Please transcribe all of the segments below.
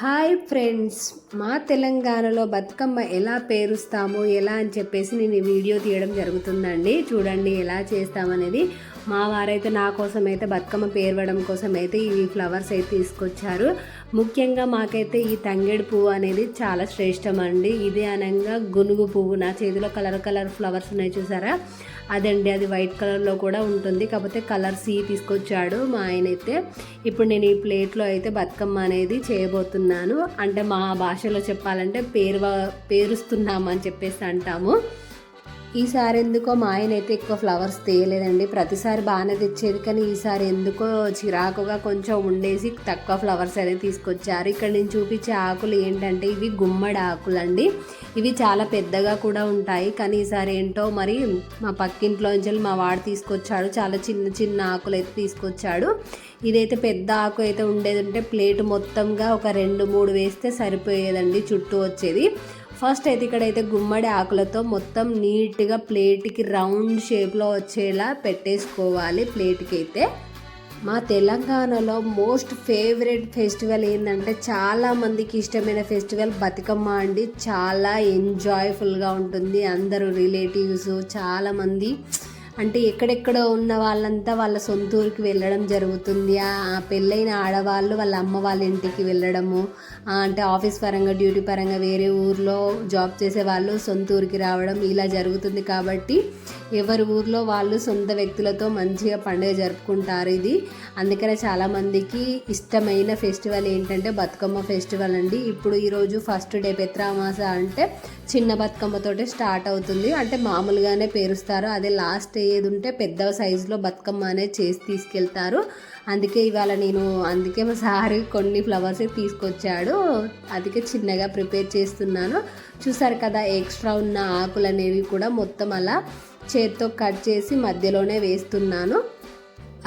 Hi friends మా తెలంగాణలో బతుకమ్మ ఎలా పేరుస్తాము ఎలా అని చెప్పేసి నేను ఈ వీడియో తీయడం జరుగుతుందండి. చూడండి ఎలా చేస్తామనేది. మా వారైతే నా కోసం అయితే బతుకమ్మ పేరవడం కోసం అయితే ఈ ఫ్లవర్స్ అయితే తీసుకొచ్చారు. ముఖ్యంగా మాకైతే ఈ తంగేడు పువ్వు అనేది చాలా శ్రేష్టం అండి. ఇది అనగా గునుగు పువ్వు. నా చేతిలో కలర్ కలర్ ఫ్లవర్స్ ఉన్నాయి చూసారా? అదండి అది వైట్ కలర్లో కూడా ఉంటుంది. కాకపోతే కలర్ సి తీసుకొచ్చాడు మా ఆయన అయితే ఇప్పుడు నేను ఈ ప్లేట్లో అయితే బతుకమ్మ అనేది చేయబోతున్నాను. అంటే మా భాషలో చెప్పాలంటే పేరు పేరుస్తున్నాము అని చెప్పేసి అంటాము. ఈసారి ఎందుకో మా ఆయన అయితే ఎక్కువ ఫ్లవర్స్ తీయలేదండి. ప్రతిసారి బాగానే తెచ్చేది కానీ ఈసారి ఎందుకో చిరాకుగా కొంచెం ఉండేసి తక్కువ ఫ్లవర్స్ అనేది తీసుకొచ్చారు. ఇక్కడ నేను చూపించే ఆకులు ఏంటంటే ఇవి గుమ్మడి ఆకులండి. ఇవి చాలా పెద్దగా కూడా ఉంటాయి కానీ ఈసారి ఏంటో మరి మా పక్కింట్లోంచి మా వాడు తీసుకొచ్చాడు. చాలా చిన్న చిన్న ఆకులు అయితే తీసుకొచ్చాడు. ఇదైతే పెద్ద ఆకు అయితే ఉండేది ఉంటే ప్లేట్ మొత్తంగా ఒక రెండు మూడు వేస్తే సరిపోయేదండి చుట్టూ వచ్చేది. ఫస్ట్ అయితే ఇక్కడైతే గుమ్మడి ఆకులతో మొత్తం నీట్గా ప్లేట్కి రౌండ్ షేప్లో వచ్చేలా పెట్టేసుకోవాలి ప్లేట్కి అయితే మా తెలంగాణలో మోస్ట్ ఫేవరెట్ ఫెస్టివల్ ఏంటంటే చాలా మందికి ఇష్టమైన ఫెస్టివల్ బతుకమ్మ అండి. చాలా ఎంజాయ్ఫుల్గా ఉంటుంది. అందరూ రిలేటివ్స్ చాలామంది అంటే ఎక్కడెక్కడో ఉన్న వాళ్ళంతా వాళ్ళ సొంత ఊరికి వెళ్ళడం జరుగుతుంది. ఆ పెళ్ళైన ఆడవాళ్ళు వాళ్ళ అమ్మ వాళ్ళ ఇంటికి వెళ్ళడము అంటే ఆఫీస్ పరంగా డ్యూటీ పరంగా వేరే ఊర్లో జాబ్ చేసే వాళ్ళు సొంత ఊరికి రావడం ఇలా జరుగుతుంది కాబట్టి ఎవరి ఊర్లో వాళ్ళు సొంత వ్యక్తులతో మంచిగా పండుగ జరుపుకుంటారు ఇది. అందుకనే చాలామందికి ఇష్టమైన ఫెస్టివల్ ఏంటంటే బతుకమ్మ ఫెస్టివల్ అండి. ఇప్పుడు ఈరోజు ఫస్ట్ డే పెత్రామాస అంటే చిన్న బతుకమ్మతోటే స్టార్ట్ అవుతుంది. అంటే మామూలుగానే పేరుస్తారు. అదే లాస్ట్ ఏది ఉంటే పెద్ద సైజులో బతుకమ్మ అనేది చేసి తీసుకెళ్తారు. అందుకే ఇవాళ నేను అందుకే మా సారి కొన్ని ఫ్లవర్స్ తీసుకొచ్చాడు. అందుకే చిన్నగా ప్రిపేర్ చేస్తున్నాను. చూసారు కదా ఎక్స్ట్రా ఉన్న ఆకులు అనేవి కూడా మొత్తం అలా చేత్తో కట్ చేసి మధ్యలోనే వేస్తున్నాను.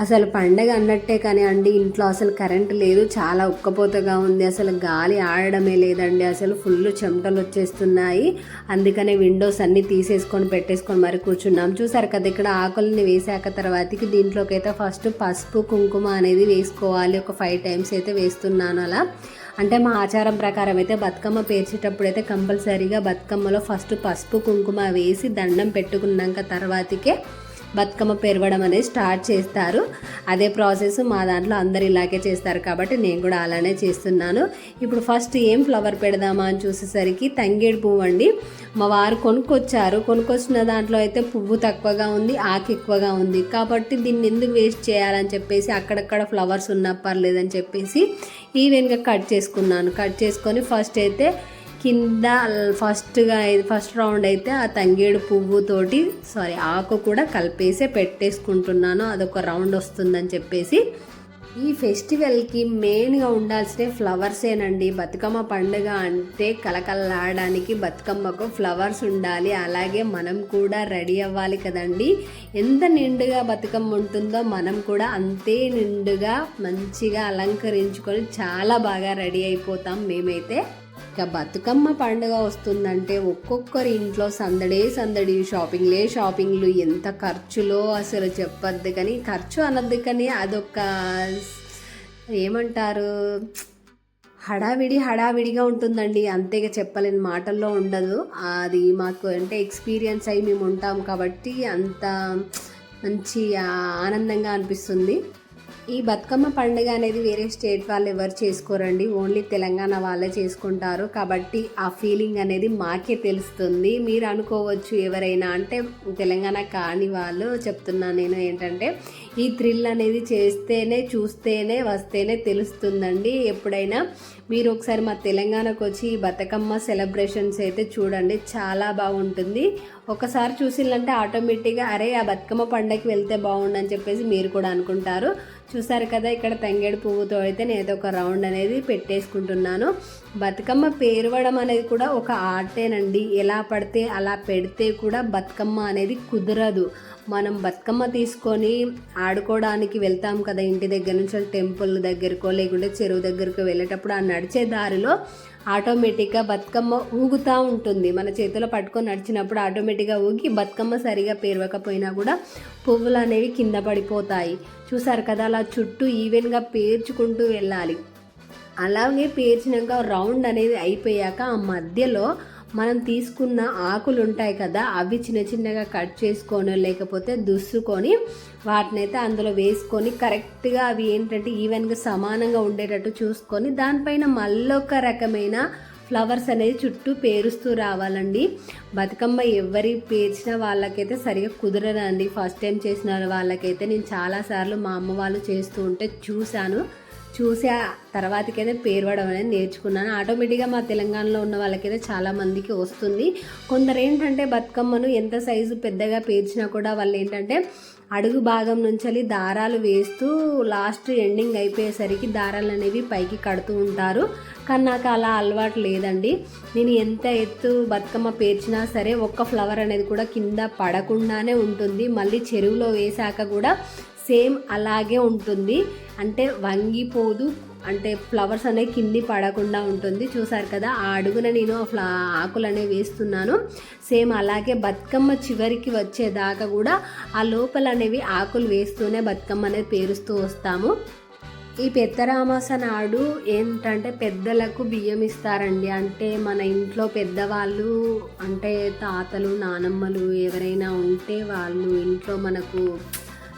అసలు పండగ అన్నట్టే కానీ అండి ఇంట్లో అసలు కరెంట్ లేదు చాలా ఉక్కపోతగా ఉంది. అసలు గాలి ఆడడమే లేదండి. అసలు ఫుల్ చెమటలు వచ్చేస్తున్నాయి. అందుకనే విండోస్ అన్నీ తీసేసుకొని పెట్టేసుకొని మరి కూర్చున్నాం. చూసారు కదా ఇక్కడ ఆకుల్ని వేసాక తర్వాతకి దీంట్లోకి అయితే ఫస్ట్ పసుపు కుంకుమ అనేది వేసుకోవాలి. ఒక ఫైవ్ టైమ్స్ అయితే వేస్తున్నాను అలా. అంటే మా ఆచారం ప్రకారం అయితే బతుకమ్మ పేర్చేటప్పుడు అయితే కంపల్సరీగా బతుకమ్మలో ఫస్ట్ పసుపు కుంకుమ వేసి దండం పెట్టుకున్నాక తర్వాతకే బతుకమ్మ పెరవడం అనేది స్టార్ట్ చేస్తారు. అదే ప్రాసెస్ మా దాంట్లో అందరు ఇలాగే చేస్తారు కాబట్టి నేను కూడా అలానే చేస్తున్నాను. ఇప్పుడు ఫస్ట్ ఏం ఫ్లవర్ పెడదామా అని చూసేసరికి తంగేడు పువ్వు అండి. మా వారు కొనుక్కొచ్చారు. కొనుక్కొచ్చిన దాంట్లో అయితే పువ్వు తక్కువగా ఉంది ఆకు ఎక్కువగా ఉంది. కాబట్టి దీన్ని ఎందుకు వేస్ట్ చేయాలని చెప్పేసి అక్కడక్కడ ఫ్లవర్స్ ఉన్నా పర్లేదని చెప్పేసి ఈవెన్గా కట్ చేసుకున్నాను. కట్ చేసుకొని ఫస్ట్ అయితే కింద ఫస్ట్గా ఫస్ట్ రౌండ్ అయితే ఆ తంగేడు పువ్వుతోటి సారీ ఆకు కూడా కలిపేసే పెట్టేసుకుంటున్నాను. అదొక రౌండ్ వస్తుందని చెప్పేసి. ఈ ఫెస్టివల్కి మెయిన్గా ఉండాల్సిన ఫ్లవర్సేనండి. బతుకమ్మ పండుగ అంటే కలకలలాడడానికి బతుకమ్మకు ఫ్లవర్స్ ఉండాలి. అలాగే మనం కూడా రెడీ అవ్వాలి కదండి. ఎంత నిండుగా బతుకమ్మ ఉంటుందో మనం కూడా అంతే నిండుగా మంచిగా అలంకరించుకొని చాలా బాగా రెడీ అయిపోతాం మేమైతే. ఇక బతుకమ్మ పండుగ వస్తుందంటే ఒక్కొక్కరి ఇంట్లో సందడే సందడి షాపింగ్లే షాపింగ్లు. ఎంత ఖర్చులో అసలు చెప్పద్దు కానీ ఖర్చు అనద్దు కానీ అదొక ఏమంటారు? హడావిడి హడావిడిగా ఉంటుందండి. అంతేగా చెప్పలేని మాటల్లో ఉండదు. అది మాకు అంటే ఎక్స్పీరియన్స్ అయి మేము ఉంటాం కాబట్టి అంత మంచి ఆనందంగా అనిపిస్తుంది. ఈ బతుకమ్మ పండుగ అనేది వేరే స్టేట్ వాళ్ళు ఎవరు చేసుకోరండి. ఓన్లీ తెలంగాణ వాళ్ళే చేసుకుంటారు. కాబట్టి ఆ ఫీలింగ్ అనేది మాకే తెలుస్తుంది. మీరు అనుకోవచ్చు ఎవరైనా అంటే తెలంగాణ కాని వాళ్ళు చెప్తున్నాను నేను ఏంటంటే ఈ థ్రిల్ అనేది చేస్తేనే చూస్తేనే వస్తేనే తెలుస్తుందండి. ఎప్పుడైనా మీరు ఒకసారి మా తెలంగాణకు వచ్చి ఈ బతుకమ్మ సెలబ్రేషన్స్ అయితే చూడండి. చాలా బాగుంటుంది. ఒకసారి చూసిందంటే ఆటోమేటిక్గా అరే ఆ బతుకమ్మ పండగకి వెళ్తే బాగుండని చెప్పేసి మీరు కూడా అనుకుంటారు. చూసారు కదా ఇక్కడ తంగేడు పువ్వుతో అయితే నేను ఒక రౌండ్ అనేది పెట్టేసుకుంటున్నాను. బతుకమ్మ పేరవడం అనేది కూడా ఒక ఆర్టేనండి. ఎలా పడితే అలా పెడితే కూడా బతుకమ్మ అనేది కుదరదు. మనం బతుకమ్మ తీసుకొని ఆడుకోవడానికి వెళ్తాం కదా ఇంటి దగ్గర నుంచి టెంపుల్ దగ్గరకో లేకుంటే చెరువు దగ్గరకు వెళ్ళేటప్పుడు ఆ నడిచే దారిలో ఆటోమేటిక్గా బతుకమ్మ ఊగుతూ ఉంటుంది. మన చేతిలో పట్టుకొని నడిచినప్పుడు ఆటోమేటిక్గా ఊగి బతుకమ్మ సరిగా పేరవకపోయినా కూడా పువ్వులు అనేవి కింద పడిపోతాయి. చూసారు కదా అలా చుట్టూ ఈవెన్గా పేర్చుకుంటూ వెళ్ళాలి. అలాగే పేర్చినాక రౌండ్ అనేది అయిపోయాక ఆ మధ్యలో మనం తీసుకున్న ఆకులు ఉంటాయి కదా అవి చిన్న చిన్నగా కట్ చేసుకొని లేకపోతే దుస్సుకొని వాటినైతే అందులో వేసుకొని కరెక్ట్గా అవి ఏంటంటే ఈవెన్గా సమానంగా ఉండేటట్టు చూసుకొని దానిపైన మళ్ళొక రకమైన ఫ్లవర్స్ అనేది చుట్టూ పేరుస్తూ రావాలండి. బతుకమ్మ ఎవరి పేర్చిన వాళ్ళకైతే సరిగా కుదరదండి. ఫస్ట్ టైం చేసిన వాళ్ళకైతే నేను చాలాసార్లు మా అమ్మ వాళ్ళు చేస్తూ ఉంటే చూశాను. చూసి ఆ తర్వాతకైతే పేర్వడం అనేది నేర్చుకున్నాను. ఆటోమేటిక్గా మా తెలంగాణలో ఉన్న వాళ్ళకైతే చాలా మందికి వస్తుంది. కొందరు ఏంటంటే బతుకమ్మను ఎంత సైజు పెద్దగా పేర్చినా కూడా వాళ్ళు ఏంటంటే అడుగు భాగం నుంచి దారాలు వేస్తూ లాస్ట్ ఎండింగ్ అయిపోయేసరికి దారాలు అనేవి పైకి కడుతూ ఉంటారు. కానీ నాకు అలా అలవాటు లేదండి. నేను ఎంత ఎత్తు బతుకమ్మ పేర్చినా సరే ఒక్క ఫ్లవర్ అనేది కూడా కింద పడకుండానే ఉంటుంది. మళ్ళీ చెరువులో వేసాక కూడా సేమ్ అలాగే ఉంటుంది. అంటే వంగిపోదు అంటే ఫ్లవర్స్ అనేవి కింది పడకుండా ఉంటుంది. చూసారు కదా ఆ అడుగున నేను ఆ ఫ్లా ఆకులు అనేవి వేస్తున్నాను. సేమ్ అలాగే బతుకమ్మ చివరికి వచ్చేదాకా కూడా ఆ లోపల అనేవి ఆకులు వేస్తూనే బతుకమ్మ అనేది పేరుస్తూ వస్తాము. ఈ పెద్దరామాస నాడు ఏంటంటే పెద్దలకు బియ్యం ఇస్తారండి. అంటే మన ఇంట్లో పెద్దవాళ్ళు అంటే తాతలు నానమ్మలు ఎవరైనా ఉంటే వాళ్ళు ఇంట్లో మనకు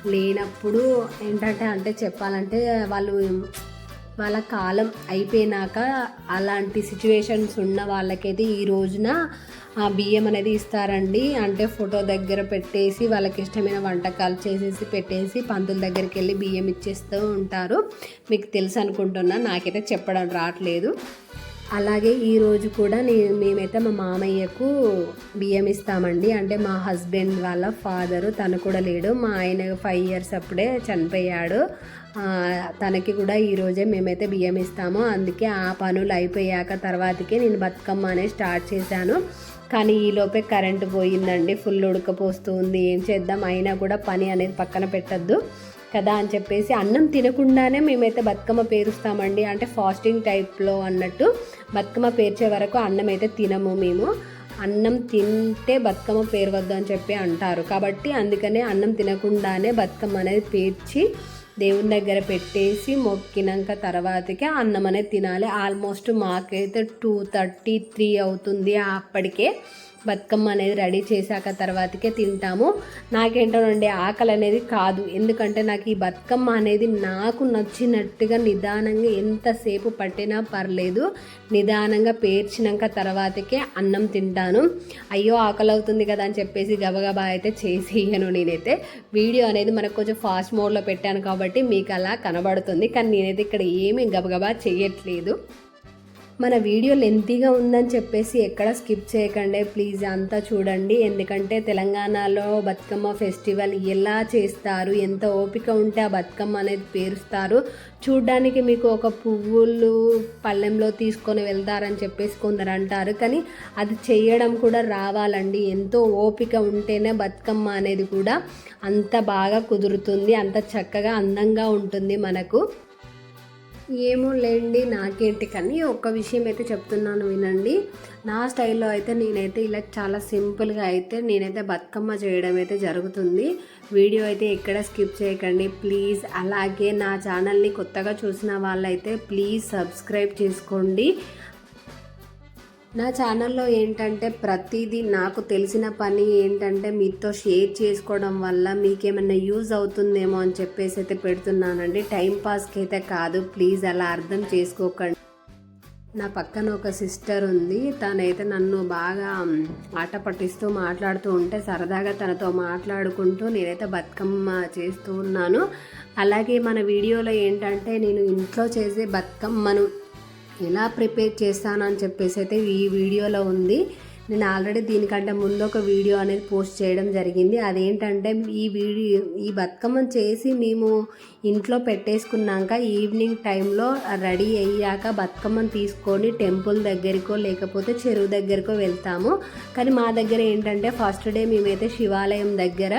లేనప్పుడు ఏంటంటే అంటే చెప్పాలంటే వాళ్ళు వాళ్ళ కాలం అయిపోయినాక అలాంటి సిచ్యువేషన్స్ ఉన్న వాళ్ళకైతే ఈ రోజున ఆ బియ్యం అనేది ఇస్తారండి. అంటే ఫోటో దగ్గర పెట్టేసి వాళ్ళకి ఇష్టమైన వంటకాలు చేసేసి పెట్టేసి పంతుల దగ్గరికి వెళ్ళి బియ్యం ఇచ్చేస్తూ ఉంటారు. మీకు తెలుసు అనుకుంటున్నా నాకైతే చెప్పడం రావట్లేదు. అలాగే ఈరోజు కూడా నేను మేమైతే మా మామయ్యకు బియ్యం ఇస్తామండి. అంటే మా హస్బెండ్ వాళ్ళ ఫాదరు తను కూడా లేడు. మా ఆయన ఫైవ్ ఇయర్స్ అప్పుడే చనిపోయాడు. తనకి కూడా ఈరోజే మేమైతే బియ్యం ఇస్తాము. అందుకే ఆ పనులు అయిపోయాక తర్వాతకే నేను బతుకమ్మ అనేది స్టార్ట్ చేశాను. కానీ ఈలోపే కరెంటు పోయిందండి. ఫుల్ ఉడకపోస్తూ ఉంది. ఏం చేద్దాం? అయినా కూడా పని అనేది పక్కన పెట్టద్దు. కదా అని చెప్పేసి అన్నం తినకుండానే మేమైతే బతుకమ్మ పేరుస్తామండి. అంటే ఫాస్టింగ్ టైప్లో అన్నట్టు బతుకమ్మ పేర్చే వరకు అన్నం అయితే తినము మేము. అన్నం తింటే బతుకమ్మ పేరవద్దు అని చెప్పి అంటారు. కాబట్టి అందుకనే అన్నం తినకుండానే బతుకమ్మ అనేది పేర్చి దేవుని దగ్గర పెట్టేసి మొక్కినాక తర్వాతకే అన్నం అనేది తినాలి. ఆల్మోస్ట్ మాకైతే టూ థర్టీ త్రీ అవుతుంది అప్పటికే. బతుకమ్మ అనేది రెడీ చేశాక తర్వాతకే తింటాము. నాకేంటోనండి ఆకలి అనేది కాదు. ఎందుకంటే నాకు ఈ బతుకమ్మ అనేది నాకు నచ్చినట్టుగా నిదానంగా ఎంతసేపు పట్టినా పర్లేదు. నిదానంగా పేర్చినాక తర్వాతకే అన్నం తింటాను. అయ్యో ఆకలి అవుతుంది కదా అని చెప్పేసి గబగబా అయితే చేసేయను నేనైతే. వీడియో అనేది మనకు కొంచెం ఫాస్ట్ మోడ్లో పెట్టాను కాబట్టి మీకు అలా కనబడుతుంది. కానీ నేనైతే ఇక్కడ ఏమీ గబగబా చేయట్లేదు. మన వీడియో లెంతీగా ఉందని చెప్పేసి ఎక్కడ స్కిప్ చేయకండి. ప్లీజ్ అంతా చూడండి. ఎందుకంటే తెలంగాణలో బతుకమ్మ ఫెస్టివల్ ఎలా చేస్తారు ఎంత ఓపిక ఉంటే ఆ బతుకమ్మ అనేది పేరుస్తారు. చూడ్డానికి మీకు ఒక పువ్వులు పళ్ళెంలో తీసుకొని వెళ్తారని చెప్పేసి కొందరు అంటారు. కానీ అది చేయడం కూడా రావాలండి. ఎంతో ఓపిక ఉంటేనే బతుకమ్మ అనేది కూడా అంత బాగా కుదురుతుంది అంత చక్కగా అందంగా ఉంటుంది మనకు. ఏమో లేండి నాకేంటి కానీ ఒక్క విషయం అయితే చెప్తున్నాను వినండి. నా స్టైల్లో అయితే నేనైతే ఇలా చాలా సింపుల్గా అయితే నేనైతే బతుకమ్మ చేయడం అయితే జరుగుతుంది. వీడియో అయితే ఎక్కడ స్కిప్ చేయకండి. ప్లీజ్ అలాగే నా ఛానల్ని కొత్తగా చూసిన వాళ్ళైతే ప్లీజ్ సబ్స్క్రైబ్ చేసుకోండి. నా ఛానల్లో ఏంటంటే ప్రతిదీ నాకు తెలిసిన పని ఏంటంటే మీతో షేర్ చేసుకోవడం వల్ల మీకేమైనా యూజ్ అవుతుందేమో అని చెప్పేసి అయితే పెడుతున్నానండి. టైం పాస్కి అయితే కాదు. ప్లీజ్ అలా అర్థం చేసుకోకండి. నా పక్కన ఒక సిస్టర్ ఉంది. తనైతే నన్ను బాగా ఆట పట్టిస్తూ మాట్లాడుతూ ఉంటే సరదాగా తనతో మాట్లాడుకుంటూ నేనైతే బతుకమ్మ చేస్తూ ఉన్నాను. అలాగే మన వీడియోలో ఏంటంటే నేను ఇంట్లో చేసే బతుకమ్మను ఎలా ప్రిపేర్ చేస్తానని చెప్పేసి అయితే ఈ వీడియోలో ఉంది. నేను ఆల్రెడీ దీనికంటే ముందు ఒక వీడియో అనేది పోస్ట్ చేయడం జరిగింది. అదేంటంటే ఈ వీడియో ఈ బతుకమ్మ చేసి మేము ఇంట్లో పెట్టేసుకున్నాక ఈవినింగ్ టైంలో రెడీ అయ్యాక బతుకమ్మను తీసుకొని టెంపుల్ దగ్గరికో లేకపోతే చెరువు దగ్గరికో వెళ్తాము. కానీ మా దగ్గర ఏంటంటే ఫస్ట్ డే మేమైతే శివాలయం దగ్గర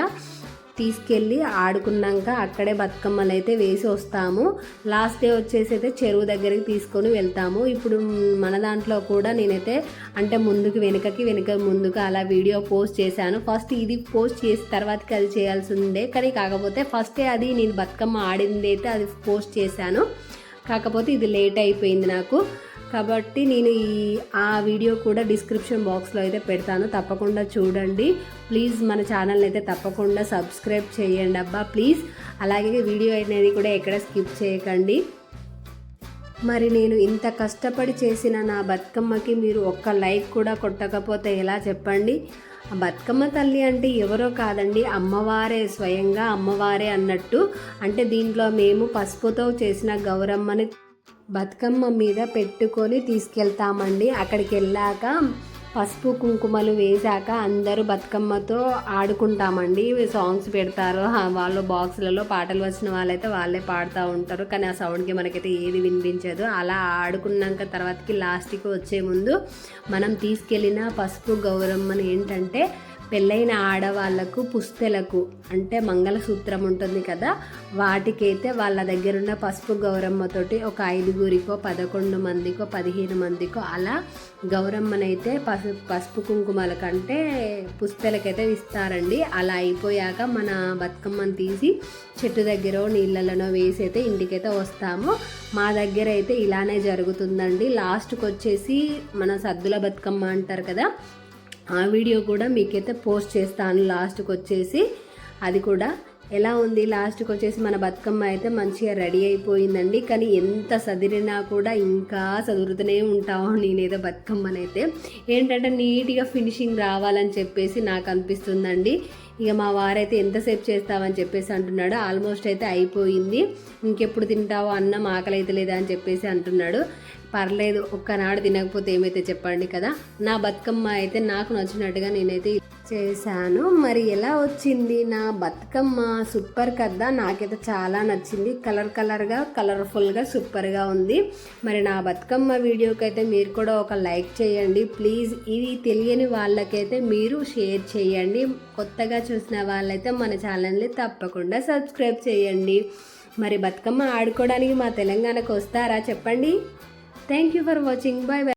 తీసుకెళ్ళి ఆడుకున్నాక అక్కడే బతుకమ్మలు అయితే వేసి వస్తాము. లాస్ట్ డే వచ్చేసి అయితే చెరువు దగ్గరికి తీసుకొని వెళ్తాము. ఇప్పుడు మన దాంట్లో కూడా నేనైతే అంటే ముందుకు వెనుకకి వెనుక ముందుకు అలా వీడియో పోస్ట్ చేశాను. ఫస్ట్ ఇది పోస్ట్ చేసిన తర్వాతకి అది చేయాల్సి ఉండే కానీ కాకపోతే ఫస్టే అది నేను బతుకమ్మ ఆడింది అయితే అది పోస్ట్ చేశాను. కాకపోతే ఇది లేట్ అయిపోయింది నాకు. కాబట్టి నేను ఈ ఆ వీడియో కూడా డిస్క్రిప్షన్ బాక్స్లో అయితే పెడతాను. తప్పకుండా చూడండి. ప్లీజ్ మన ఛానల్ అయితే తప్పకుండా సబ్స్క్రైబ్ చేయండి అబ్బా ప్లీజ్ అలాగే వీడియో అనేది కూడా ఎక్కడ స్కిప్ చేయకండి. మరి నేను ఇంత కష్టపడి చేసిన నా బతుకమ్మకి మీరు ఒక్క లైక్ కూడా కొట్టకపోతే ఎలా చెప్పండి? ఆ బతుకమ్మ తల్లి అంటే ఎవరో కాదండి అమ్మవారే స్వయంగా అమ్మవారే అన్నట్టు. అంటే దీంట్లో మేము పసుపుతో చేసిన గౌరమ్మని బతుకమ్మ మీద పెట్టుకొని తీసుకెళ్తామండి. అక్కడికి వెళ్ళాక పసుపు కుంకుమలు వేశాక అందరూ బతుకమ్మతో ఆడుకుంటామండి. సాంగ్స్ పెడతారు. వాళ్ళు బాక్సులలో పాటలు వచ్చిన వాళ్ళైతే వాళ్ళే పాడుతూ ఉంటారు. కానీ ఆ సౌండ్కి మనకైతే ఏది వినిపించదు. అలా ఆడుకున్నాక తర్వాతకి లాస్ట్కి వచ్చే ముందు మనం తీసుకెళ్ళిన పసుపు గౌరమ్మని ఏంటంటే పెళ్ళైన ఆడవాళ్ళకు పుస్తెలకు అంటే మంగళసూత్రం ఉంటుంది కదా వాటికైతే వాళ్ళ దగ్గరున్న పసుపు గౌరమ్మతోటి ఒక ఐదుగురికో పదకొండు మందికో పదిహేను మందికో అలా గౌరమ్మనైతే పసుపు పసుపు కుంకుమల కంటే పుస్తెలకైతే ఇస్తారండి అలా అయిపోయాక మన బతుకమ్మను తీసి చెట్టు దగ్గర నీళ్ళలోనో వేసి అయితే ఇంటికైతే వస్తాము. మా దగ్గర అయితే ఇలానే జరుగుతుందండి. లాస్ట్కి వచ్చేసి మన సద్దుల బతుకమ్మ అంటారు కదా ఆ వీడియో కూడా మీకైతే పోస్ట్ చేస్తాను లాస్ట్కి వచ్చేసి అది కూడా ఎలా ఉంది? లాస్ట్కి వచ్చేసి మన బతుకమ్మ అయితే మంచిగా రెడీ అయిపోయిందండి. కానీ ఎంత చదిరినా కూడా ఇంకా చదువుతూనే ఉంటాము నేనేదో బతుకమ్మనైతే. ఏంటంటే నీట్గా ఫినిషింగ్ రావాలని చెప్పేసి నాకు అనిపిస్తుందండి. ఇక మా వారైతే ఎంతసేపు చేస్తావని చెప్పేసి అంటున్నాడు. ఆల్మోస్ట్ అయితే అయిపోయింది. ఇంకెప్పుడు తింటావో అన్నం ఆకలి అయితే లేదా అని చెప్పేసి అంటున్నాడు. పర్లేదు ఒక్కనాడు తినకపోతే ఏమైతే చెప్పండి కదా. నా బతుకమ్మ అయితే నాకు నచ్చినట్టుగా నేనైతే చేశాను. మరి ఎలా వచ్చింది నా బతుకమ్మ? సూపర్ కదా. నాకైతే చాలా నచ్చింది. కలర్ కలర్గా కలర్ఫుల్గా సూపర్గా ఉంది. మరి నా బతుకమ్మ వీడియోకి అయితే మీరు కూడా ఒక లైక్ చేయండి. ప్లీజ్ ఇది తెలియని వాళ్ళకైతే మీరు షేర్ చేయండి. కొత్తగా చూసిన వాళ్ళైతే మన ఛానల్ని తప్పకుండా సబ్స్క్రైబ్ చేయండి. మరి బతుకమ్మ ఆడుకోవడానికి మా తెలంగాణకు వస్తారా చెప్పండి. Thank you for watching bye bye